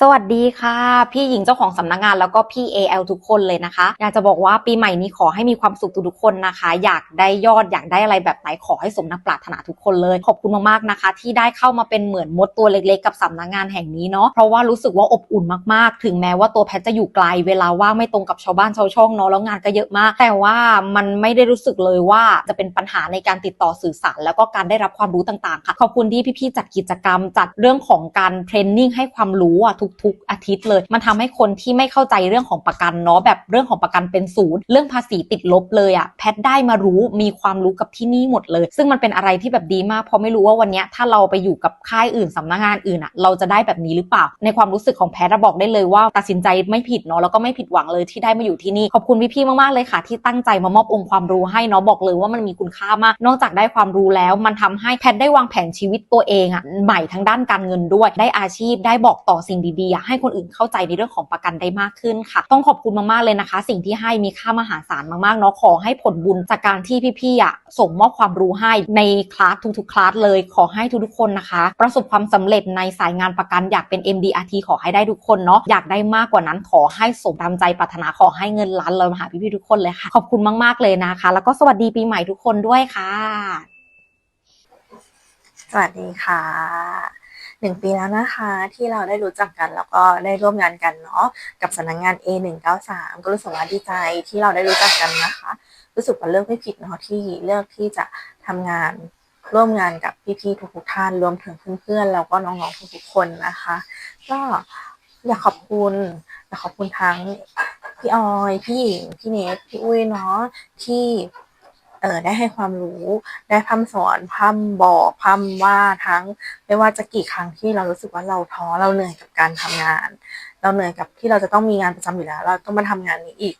สวัสดีค่ะ พี่หญิงเจ้าของสำนักงานแล้วก็พี่ AL ทุกคนเลยนะคะ อยากจะบอกว่าปีใหม่นี้ขอให้มีความสุขทุกๆคนนะคะ อยากได้ยอดอยากได้อะไรแบบไหนขอให้สมนักปรารถนาทุกคนเลย ขอบคุณมากๆนะคะ ที่ได้เข้ามาเป็นเหมือนมดตัวเล็กๆ กับสำนักงานแห่งนี้เนาะเพราะว่ารู้สึกว่าอบอุ่นมากๆ ถึงแม้ว่าตัวแพทจะอยู่ไกลเวลาว่างไม่ตรงกับชาวบ้านชาวช่องเนาะแล้วงานก็เยอะมาก แต่ว่ามันไม่ได้รู้สึกเลยว่าจะเป็นปัญหาในการติดต่อสื่อสาร แล้วก็การได้รับความรู้ต่างๆค่ะขอบคุณที่พี่ๆจัดกิจกรรม จัดเรื่องของการเทรนนิ่งให้ความรู้อะทุกๆ อาทิตย์เลย มันทำให้คนที่ไม่เข้าใจเรื่องของประกันเนาะแบบเรื่องของประกันเป็นศูนย์เรื่องภาษีติดลบเลยอะแพทได้มารู้มีความรู้กับที่นี่หมดเลย ซึ่งมันเป็นอะไรที่แบบดีมากเพราะไม่รู้ว่าวันนี้ถ้าเราไปอยู่กับค่ายอื่นสำนักงานอื่นอะเราจะได้แบบนี้หรือเปล่า ในความรู้สึกของแพทย์อะบอกได้เลยว่าตัดสินใจไม่ผิดเนาะแล้วก็ไม่ผิดหวังเลยที่ได้มาอยู่ที่นี่ขอบคุณพี่ๆมากๆเลยค่ะ ที่ตั้งใจมามอบองค์ความรู้ให้เนาะบอกเลยว่ามันมีคุณค่ามาก นอกจากได้ความรู้แล้วมันทำให้แพทได้วางแผนชีวิตตัวเองอะใหม่ทั้งด้านการเงินด้วย ได้อาชีพได้บอกต่อสิ่งดีๆอะให้คนอื่นเข้าใจในเรื่องของประกันได้มากขึ้นค่ะ ต้องขอบคุณมากๆเลยนะคะ สิ่งที่ให้มีค่ามหาศาลมากๆเนาะขอให้ผลบุญจากการที่พี่ๆอะส่งมอบความรู้ให้ในคลาสทุกๆคลาสเลย ขอให้ทุกๆคนนะคะ ประสบความสำเร็จในสายงานประกันอยากเป็น MDRT ขอให้ได้ทุกคนเนาะอยากได้มากกว่านั้นขอให้สมตามใจปรารถนาขอให้เงินล้านเลยมาหาพี่ๆทุกคนเลยค่ะ ขอบคุณมากๆเลยนะคะ แล้วก็สวัสดีปีใหม่ทุกคนด้วยค่ะ สวัสดีค่ะ หนึ่งปีแล้วนะคะ ที่เราได้รู้จักกันแล้วก็ได้ร่วมงานกันเนาะกับสำนักงาน A193 ก็รู้สึกว่าดีใจที่เราได้รู้จักกันนะคะ รู้สึกว่าเลือกไม่ผิดเนาะที่เลือกที่จะทำงานร่วมงานกับพี่ๆทุกๆท่านรวมถึงเพื่อนๆแล้วก็น้องๆทุกๆคนนะคะ ก็อยากขอบคุณอยากขอบคุณทั้งพี่ออย พี่หญิง พี่เนทพี่อุ้ยเนาะที่ เออได้ให้ความรู้ได้พร่ำสอนพร่ำบอกพร่ำว่าทั้งไม่ว่าจะกี่ครั้งที่เรารู้สึกว่าเราท้อเราเหนื่อยกับการทำงาน เราเหนื่อยกับที่เราจะต้องมีงานประจำอยู่แล้ว เราต้องมาทำงานนี้อีก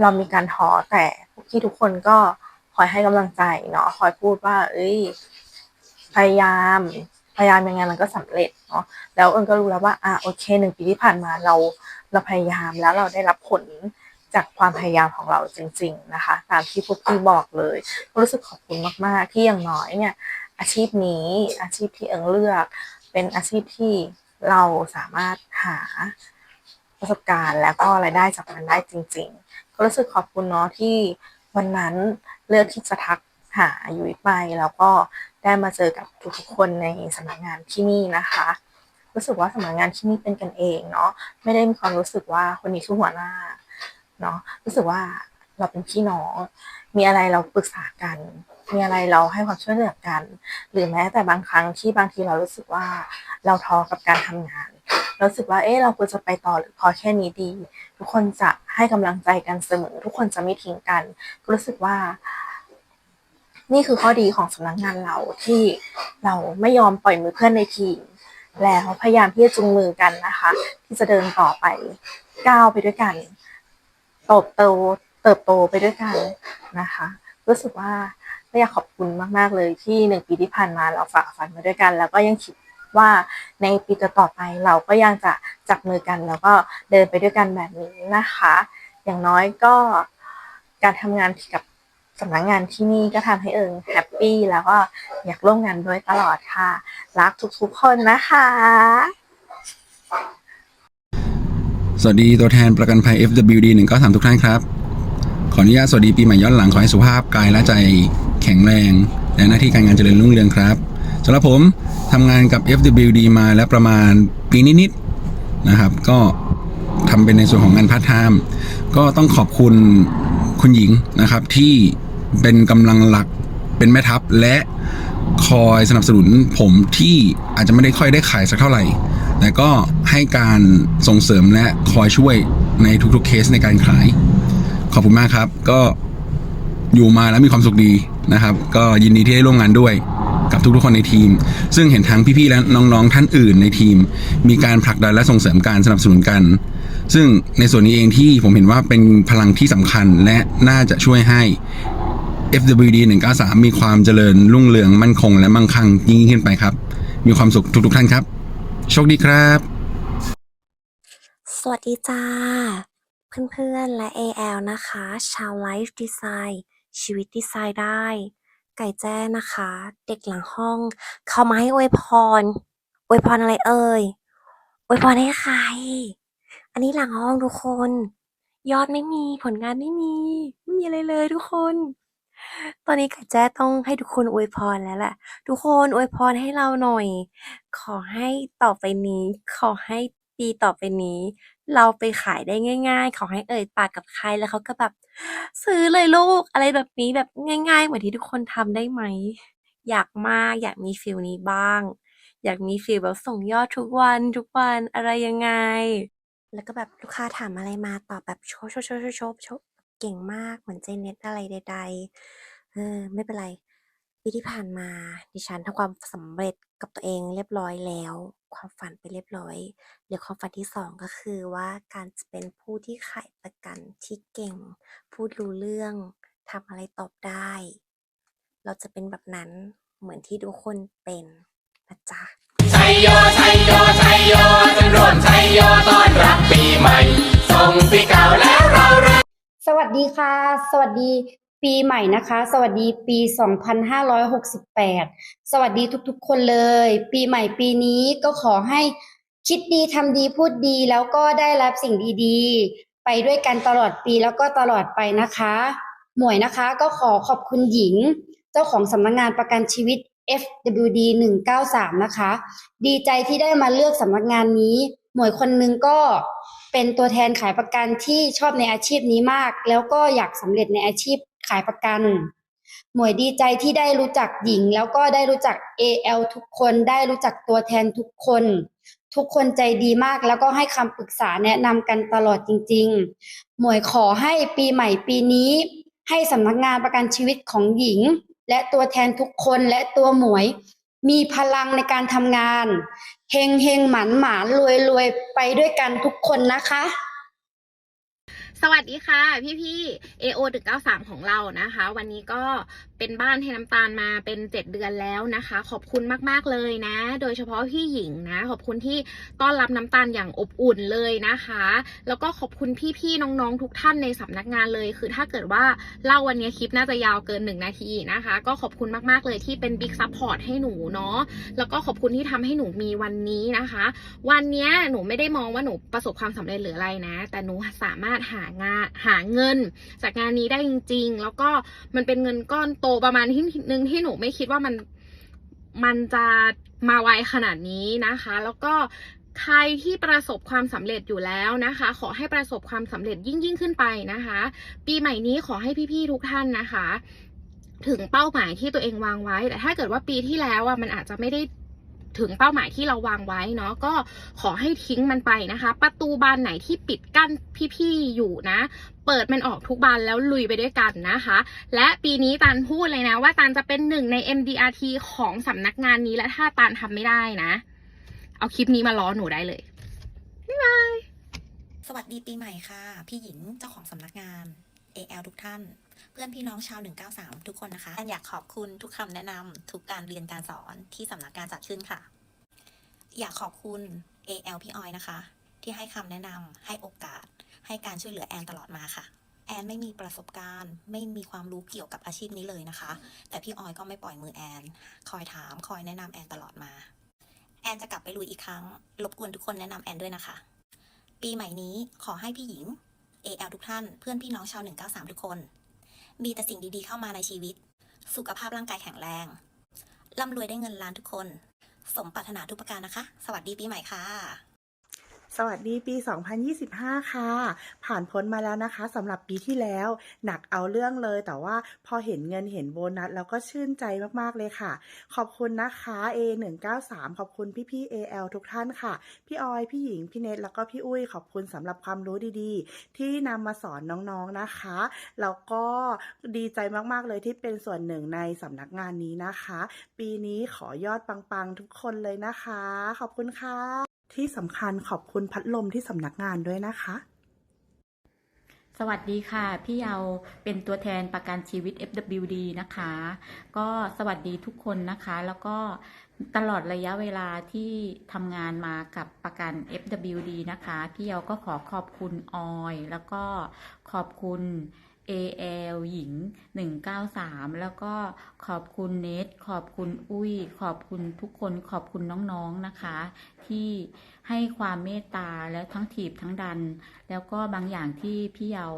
เรามีการท้อแต่พี่ทุกคนก็คอยให้กำลังใจเนาะคอยพูดว่า เอ้ยพยายามพยายามยังไงมันก็สำเร็จเนาะแล้วเอิญก็รู้แล้วว่าอะโอเคหนึ่งปีที่ผ่านมาเราเราพยายามแล้วเราได้รับผล จากความพยายามของเราจริง ๆนะคะ ตามที่พวกพี่บอกเลยก็รู้สึกขอบคุณมากๆ ที่อย่างน้อยเนี่ย อาชีพนี้อาชีพที่เอิงเลือก เป็นอาชีพที่เราสามารถหาประสบการณ์แล้วก็รายได้จากมันได้จริง ๆ ก็รู้สึกขอบคุณเนาะที่วันนั้นเลือกที่จะทักหาอยุ้ยไปแล้วก็ได้มาเจอกับทุกๆคนในสำนักงานที่นี่นะคะรู้สึกว่าสำนักงานที่นี่เป็นกันเองเนาะไม่ได้มีความรู้สึกว่าคนนี้คือหัวหน้า เนาะรู้สึกว่าเราเป็นพี่น้อง มีอะไรเราปรึกษากัน มีอะไรเราให้ความช่วยเหลือกัน หรือแม้แต่บางครั้งที่บางทีเรารู้สึกว่าเราท้อกับการทำงานเรารู้สึกว่าเอ๊ะเราควรจะไปต่อหรือพอแค่นี้ดี ทุกคนจะให้กำลังใจกันเสมอ ทุกคนจะไม่ทิ้งกัน รู้สึกว่า นี่คือข้อดีของสำนักงานเราที่เราไม่ยอมปล่อยมือเพื่อนในทีมแล้วพยายามที่จะจูงมือกันนะคะ ที่จะเดินต่อไปก้าวไปด้วยกัน เติบโตเติบโตไปด้วยกันนะคะรู้สึกว่าก็อยากขอบคุณมาก ๆ เลยที่หนึ่งปีที่ผ่านมาเราฝ่าฟันมาด้วยกัน แล้วก็ยังคิดว่าในปีต่อๆไปเราก็ยังจะจับมือกัน แล้วก็เดินไปด้วยกันแบบนี้นะคะ อย่างน้อยก็การทำงานกับสำนักงานที่นี่ก็ทำให้เอิงแฮปปี้แล้วก็อยากร่วมงานด้วยตลอดค่ะ รักทุกๆคนนะคะ สวัสดีตัวแทนประกันภัย FWD 193 ทุกท่านครับ ขออนุญาตสวัสดีปีใหม่ย้อนหลัง ขอให้สุขภาพกายและใจแข็งแรง และหน้าที่การงานเจริญรุ่งเรืองครับสำหรับผมทำงานกับ FWD มาแล้วประมาณปีนิดๆนะครับ ก็ทำเป็นในส่วนของงานพาร์ทไทม์ก็ต้องขอบคุณคุณหญิงนะครับที่เป็นกำลังหลักเป็นแม่ทัพและคอยสนับสนุนผมที่อาจจะไม่ได้ค่อยได้ขายสักเท่าไหร่ แต่ก็ให้การส่งเสริมและคอยช่วยในทุกๆเคสในการขาย ขอบคุณมากครับ ก็อยู่มาแล้วมีความสุขดีนะครับ ก็ยินดีที่ได้ร่วมงานด้วยกับทุกๆคนในทีม ซึ่งเห็นทั้งพี่ๆและน้องๆท่านอื่นในทีม มีการผลักดันและส่งเสริมการสนับสนุนกัน ซึ่งในส่วนนี้เองที่ผมเห็นว่าเป็นพลังที่สำคัญและน่าจะช่วยให้ FWD 193 มีความเจริญรุ่งเรืองมั่นคง และมั่งคั่งยิ่งขึ้นไปครับ มีความสุขทุกๆท่านครับ โชคดีครับ สวัสดีจ้า เพื่อนๆและ AL นะคะ ชาวไลฟ์ดีไซน์ชีวิตดีไซน์ได้ ไก่แจ้นะคะ เด็กหลังห้อง เข้ามาให้อวยพรอวยพรอะไรเอ่ยอวยพรให้ใคร อันนี้หลังห้องทุกคน ยอดไม่มีผลงานไม่มี ไม่มีอะไรเลยทุกคน ตอนนี้กะแจ้ต้องให้ทุกคนอวยพรแล้วแหละ ทุกคนอวยพรให้เราหน่อย ขอให้ต่อไปนี้ ขอให้ปีต่อไปนี้ เราไปขายได้ง่าย ๆ ขอให้เอ่ยปากกับใครแล้วเขาก็แบบ ซื้อเลยลูกอะไรแบบนี้แบบง่าย ๆ เหมือนที่ทุกคนทำได้ไหม อยากมากอยากมีฟีลนี้บ้าง อยากมีฟีลแบบส่งยอดทุกวันทุกวันอะไรยังไง แล้วก็แบบลูกค้าถามอะไรมาตอบแบบโชว์โชว์โชว์โชว์โชว์โชว์ เก่งมากเหมือนเจเน็ตอะไรใด ๆ เออ ไม่เป็นไร ปีที่ผ่านมา ดิฉันทำความสำเร็จกับตัวเองเรียบร้อยแล้ว ความฝันไปเรียบร้อยเหลือความฝันที่สองก็คือว่าการจะเป็นผู้ที่ขายประกันที่เก่ง พูดรู้เรื่องทำอะไรตอบได้ เราจะเป็นแบบนั้นเหมือนที่ทุกคนเป็นนะจ๊ะชัยโยชัยโยชัยโยจงร่วมชัยโยต้อนรับปีใหม่ส่งปีเก่าแล้วเราเร สวัสดีค่ะ สวัสดีปีใหม่นะคะ สวัสดีปี 2568 สวัสดีทุกๆ คนเลย ปีใหม่ปีนี้ก็ขอให้คิดดีทำดีพูดดีแล้วก็ได้รับสิ่งดีๆ ไปด้วยกันตลอดปีแล้วก็ตลอดไปนะคะ หมวยนะคะก็ขอขอบคุณหญิง เจ้าของสำนักงานประกันชีวิต FWD 193 นะคะ ดีใจที่ได้มาเลือกสำนักงานนี้ หมวยคนนึงก็ เป็นตัวแทนขายประกันที่ชอบในอาชีพนี้มาก แล้วก็อยากสำเร็จในอาชีพขายประกัน หมวยดีใจที่ได้รู้จักหญิง แล้วก็ได้รู้จัก AL ทุกคนได้รู้จักตัวแทนทุกคน ทุกคนใจดีมาก แล้วก็ให้คำปรึกษาแนะนำกันตลอดจริง ๆ หมวยขอให้ปีใหม่ปีนี้ ให้สำนักงานประกันชีวิตของหญิง และตัวแทนทุกคนและตัวหมวยมีพลังในการทำงาน เฮงเฮงหมันหมานรวยรวยไปด้วยกันทุกคนนะคะ สวัสดีค่ะ พี่พี่ AO 193 ของเรานะคะ วันนี้ก็ เป็นบ้านให้น้ำตาลมาเป็น7เดือนแล้วนะคะ ขอบคุณมากๆเลยนะ โดยเฉพาะพี่หญิงนะ ขอบคุณที่ต้อนรับน้ำตาลอย่างอบอุ่นเลยนะคะ แล้วก็ขอบคุณพี่ๆน้องๆทุกท่านในสำนักงานเลย คือถ้าเกิดว่าเล่าวันนี้คลิปน่าจะยาวเกิน1นาทีนะคะ ก็ขอบคุณมากๆเลยที่เป็นบิ๊กซัพพอร์ตให้หนูเนาะแล้วก็ขอบคุณที่ทำให้หนูมีวันนี้นะคะ วันนี้หนูไม่ได้มองว่าหนูประสบความสำเร็จหรืออะไรนะ แต่หนูสามารถหางานหาเงิน จากงานนี้ได้จริง ๆ แล้วก็มันเป็นเงินก้อนโตประมาณที่นึงที่หนูไม่คิดว่ามันมันจะมาไวขนาดนี้นะคะ แล้วก็ใครที่ประสบความสำเร็จอยู่แล้วนะคะ ขอให้ประสบความสำเร็จยิ่งยิ่งขึ้นไปนะคะ ปีใหม่นี้ขอให้พี่ๆทุกท่านนะคะ ถึงเป้าหมายที่ตัวเองวางไว้ แต่ถ้าเกิดว่าปีที่แล้วอะมันอาจจะไม่ได้ ถึงเป้าหมายที่เราวางไว้เนาะก็ขอให้ทิ้งมันไปนะคะ ประตูบานไหนที่ปิดกั้นพี่ๆอยู่นะ เปิดมันออกทุกบานแล้วลุยไปด้วยกันนะคะ และปีนี้ตันพูดเลยนะว่าตันจะเป็นหนึ่งใน MDRT ของสำนักงานนี้และถ้าตันทำไม่ได้นะ เอาคลิปนี้มาล้อหนูได้เลยสวัสดีปีใหม่ค่ะ พี่หญิงเจ้าของสำนักงาน AL ทุกท่าน เพื่อนพี่น้องชาว 193 ทุกคนนะคะแอนอยากขอบคุณทุกคำแนะนำทุกการเรียนการสอนที่สำนักงานจัดขึ้นค่ะ อยากขอบคุณ AL พี่ออยนะคะ ที่ให้คำแนะนำให้โอกาส ให้การช่วยเหลือแอนตลอดมาค่ะ แอนไม่มีประสบการณ์ ไม่มีความรู้เกี่ยวกับอาชีพนี้เลยนะคะ แต่พี่ออยก็ไม่ปล่อยมือแอน คอยถาม คอยแนะนำแอนตลอดมา แอนจะกลับไปลุยอีกครั้ง รบกวนทุกคนแนะนำแอนด้วยนะคะ ปีใหม่นี้ขอให้พี่หญิง AL ทุกท่าน เพื่อนพี่น้องชาว 193 ทุกคน มีแต่สิ่งดีๆเข้ามาในชีวิต สุขภาพร่างกายแข็งแรงร่ำรวยได้เงินล้านทุกคน สมปรารถนาทุกประการนะคะ สวัสดีปีใหม่ค่ะ สวัสดีปี 2025 ค่ะ ผ่านพ้นมาแล้วนะคะสำหรับปีที่แล้ว หนักเอาเรื่องเลย แต่ว่าพอเห็นเงินเห็นโบนัสแล้วก็ชื่นใจมากๆเลยค่ะ ขอบคุณนะคะ A193 ขอบคุณพี่ๆ AL ทุกท่านค่ะ พี่ออย พี่หญิง พี่เนทแล้วก็พี่อุ้ย ขอบคุณสำหรับความรู้ดีๆ ที่นำมาสอนน้องๆนะคะ แล้วก็ดีใจมากๆเลยที่เป็นส่วนหนึ่งในสำนักงานนี้นะคะ ปีนี้ขอยอดปังๆทุกคนเลยนะคะ ขอบคุณค่ะ ที่สำคัญขอบคุณพัดลมที่สำนักงานด้วยนะคะ สวัสดีค่ะ พี่เอาเป็นตัวแทนประกันชีวิต FWD นะคะ ก็สวัสดีทุกคนนะคะ แล้วก็ตลอดระยะเวลาที่ทำงานมากับประกัน FWD นะคะ พี่เอาก็ขอขอบคุณออย แล้วก็ขอบคุณ AL หญิง 193 แล้วก็ขอบคุณเนทขอบคุณอุ้ย ขอบคุณทุกคนขอบคุณน้องๆนะคะ ที่ให้ความเมตตาแล้วทั้งถีบทั้งดัน แล้วก็บางอย่างที่พี่เยา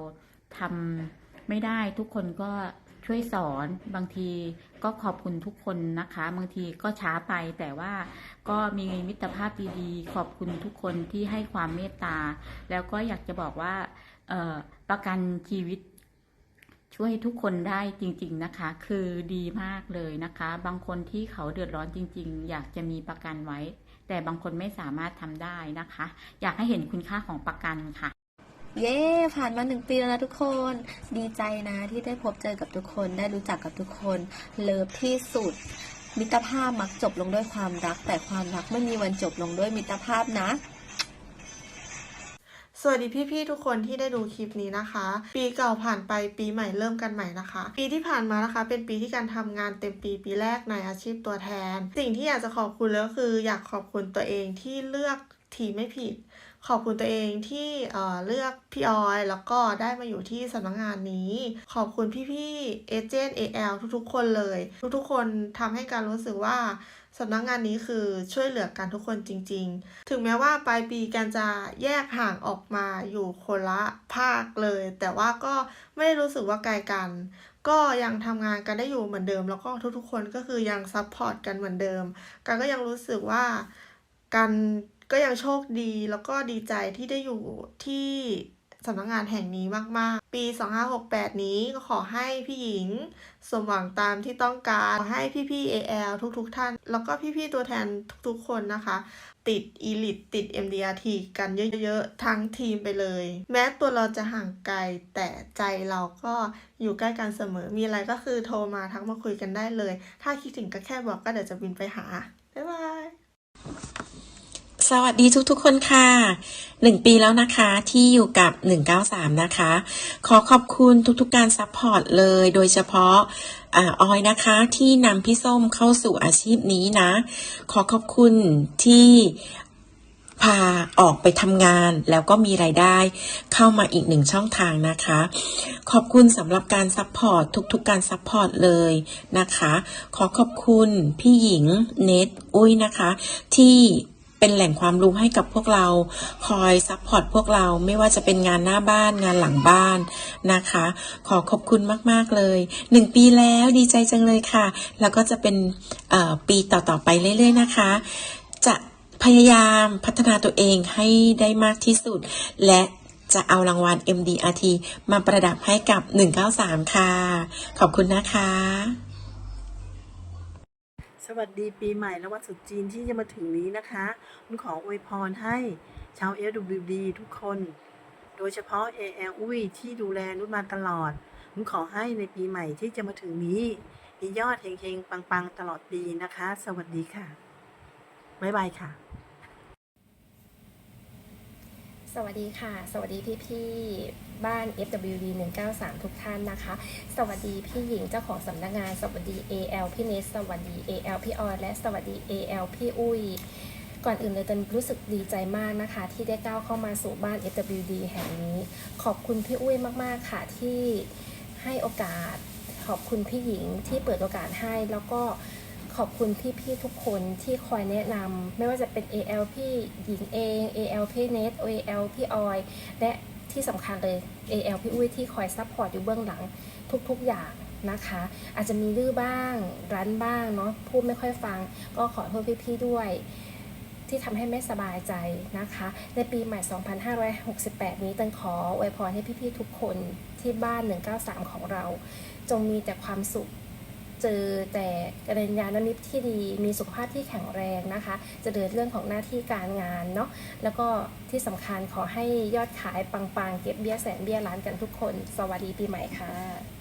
ทำไม่ได้ทุกคนก็ช่วยสอนบางทีก็ขอบคุณทุกคนนะคะ บางทีก็ช้าไปแต่ว่าก็มีมิตรภาพดีๆขอบคุณทุกคนที่ให้ความเมตตา แล้วก็อยากจะบอกว่าประกันชีวิต ช่วยทุกคนได้จริง ๆนะคะ คือดีมากเลยนะคะ บางคนที่เขาเดือดร้อนจริง ๆ อยากจะมีประกันไว้ แต่บางคนไม่สามารถทำได้นะคะ อยากให้เห็นคุณค่าของประกันค่ะ เย้ ผ่านมาหนึ่งปีแล้วนะทุกคน ดีใจนะที่ได้พบเจอกับทุกคน ได้รู้จักกับทุกคน เลิฟที่สุด มิตรภาพมักจบลงด้วยความรัก แต่ความรักไม่มีวันจบลงด้วยมิตรภาพนะ สวัสดีพี่ๆทุกคนที่ได้ดูคลิปนี้นะคะ ปีเก่าผ่านไปปีใหม่เริ่มกันใหม่นะคะ ปีที่ผ่านมานะคะ เป็นปีที่การทำงานเต็มปีปีแรกในอาชีพตัวแทน สิ่งที่อยากจะขอบคุณแล้วคืออยากขอบคุณตัวเองที่เลือกทีไม่ผิด ขอบคุณตัวเองที่เอ่อเลือกพี่ออยแล้วก็ได้มาอยู่ที่สำนักงานนี้ ขอบคุณพี่ๆเอเจนต์ AL ทุกๆ คนเลย ทุกๆ คนทำให้การรู้สึกว่า สำนักงานนี้คือช่วยเหลือกันทุกคนจริง ๆ ถึงแม้ว่าปลายปีกันจะแยกห่างออกมาอยู่คนละภาคเลย แต่ว่าก็ไม่ได้รู้สึกว่าไกลกัน ก็ยังทำงานกันได้อยู่เหมือนเดิม แล้วก็ทุกๆคนก็คือยังซัพพอร์ตกันเหมือนเดิม กันก็ยังรู้สึกว่ากันก็ยังโชคดีแล้วก็ดีใจที่ได้อยู่ที่ สำนักงานแห่งนี้มาก ๆ ปี 2568 นี้ก็ขอให้พี่หญิง สมหวังตามที่ต้องการขอให้พี่ๆ AL ทุก ๆ ท่าน แล้วก็พี่ ๆ ตัวแทนทุก ๆ คนนะคะ ติด Elite ติด MDRT กันเยอะ ๆ ทั้งทีมไปเลย แม้ตัวเราจะห่างไกลแต่ใจเราก็อยู่ใกล้กันเสมอ มีอะไรก็คือโทรมาทักมาคุยกันได้เลย ถ้าคิดถึงก็แค่บอกก็เดี๋ยวจะบินไปหาบ๊ายบาย สวัสดีทุกๆคนค่ะหนึ่งปีแล้วนะคะที่อยู่กับ 193 นะคะ ขอขอบคุณทุกๆการซัพพอร์ตเลย โดยเฉพาะอออยนะคะที่นำพี่ส้มเข้าสู่อาชีพนี้นะ ขอขอบคุณที่พาออกไปทำงานแล้วก็มีรายได้เข้ามาอีกหนึ่งช่องทางนะคะ ขอบคุณสำหรับการซัพพอร์ตทุกๆการซัพพอร์ตเลยนะคะ ขอขอบคุณพี่หญิงเนทอุ้ยนะคะ ที่ เป็นแหล่งความรู้ให้กับพวกเรา คอยซัพพอร์ตพวกเราไม่ว่าจะเป็นงานหน้าบ้านงานหลังบ้านนะคะ ขอขอบคุณมาก ๆ เลยหนึ่งปีแล้วดีใจจังเลยค่ะ แล้วก็จะเป็นปีต่อ ๆ ไปเรื่อย ๆ นะคะ จะพยายามพัฒนาตัวเองให้ได้มากที่สุด และจะเอารางวัล MDRT มาประดับให้กับ 193 ค่ะ ขอบคุณนะคะ สวัสดีปีใหม่และวันสุดจีนที่จะมาถึงนี้นะคะคุณขออวยพรให้ชาว LWD ทุกคน โดยเฉพาะ AL อุ้ยที่ดูแลนุชมาตลอดคุณขอให้ในปีใหม่ที่จะมาถึงนี้มียอดเฮงๆ ปังๆ ตลอดปีนะคะ สวัสดีค่ะ บ๊ายบายค่ะ สวัสดีค่ะ สวัสดีพี่ๆบ้าน FWD 193 ทุกท่านนะคะ สวัสดีพี่หญิงเจ้าของสำนักงาน สวัสดี AL พี่เนสสวัสดี AL พี่ออยและสวัสดี AL พี่อุ้ย ก่อนอื่นเลยตันรู้สึกดีใจมากนะคะ ที่ได้ก้าวเข้ามาสู่บ้าน FWD แห่งนี้ ขอบคุณพี่อุ้ยมากๆค่ะที่ให้โอกาส ขอบคุณพี่หญิงที่เปิดโอกาสให้แล้วก็ ขอบคุณพี่ๆทุกคนที่คอยแนะนำไม่ว่าจะเป็น AL พี่หญิงเอง AL พี่เนท AL พี่ออยและที่สำคัญเลย AL พี่อุ้ยที่คอยซัพพอร์ตอยู่เบื้องหลังทุกๆอย่างนะคะ อาจจะมีดื้อบ้างรั้นบ้างเนาะพูดไม่ค่อยฟัง ก็ขอโทษพี่ๆด้วย ที่ทำให้ไม่สบายใจนะคะ ในปีใหม่ 2568 นี้ตันขออวยพรให้พี่ๆทุกคนที่บ้าน 193 ของเรา จงมีแต่ความสุข เจอแต่กระยาณมิตรที่ดีมีสุขภาพที่แข็งแรงนะคะ จะเดินเรื่องของหน้าที่การงานเนาะแล้วก็ที่สำคัญขอให้ยอดขายปังๆ เก็บเบี้ยแสนเบี้ยล้านกันทุกคน สวัสดีปีใหม่ค่ะ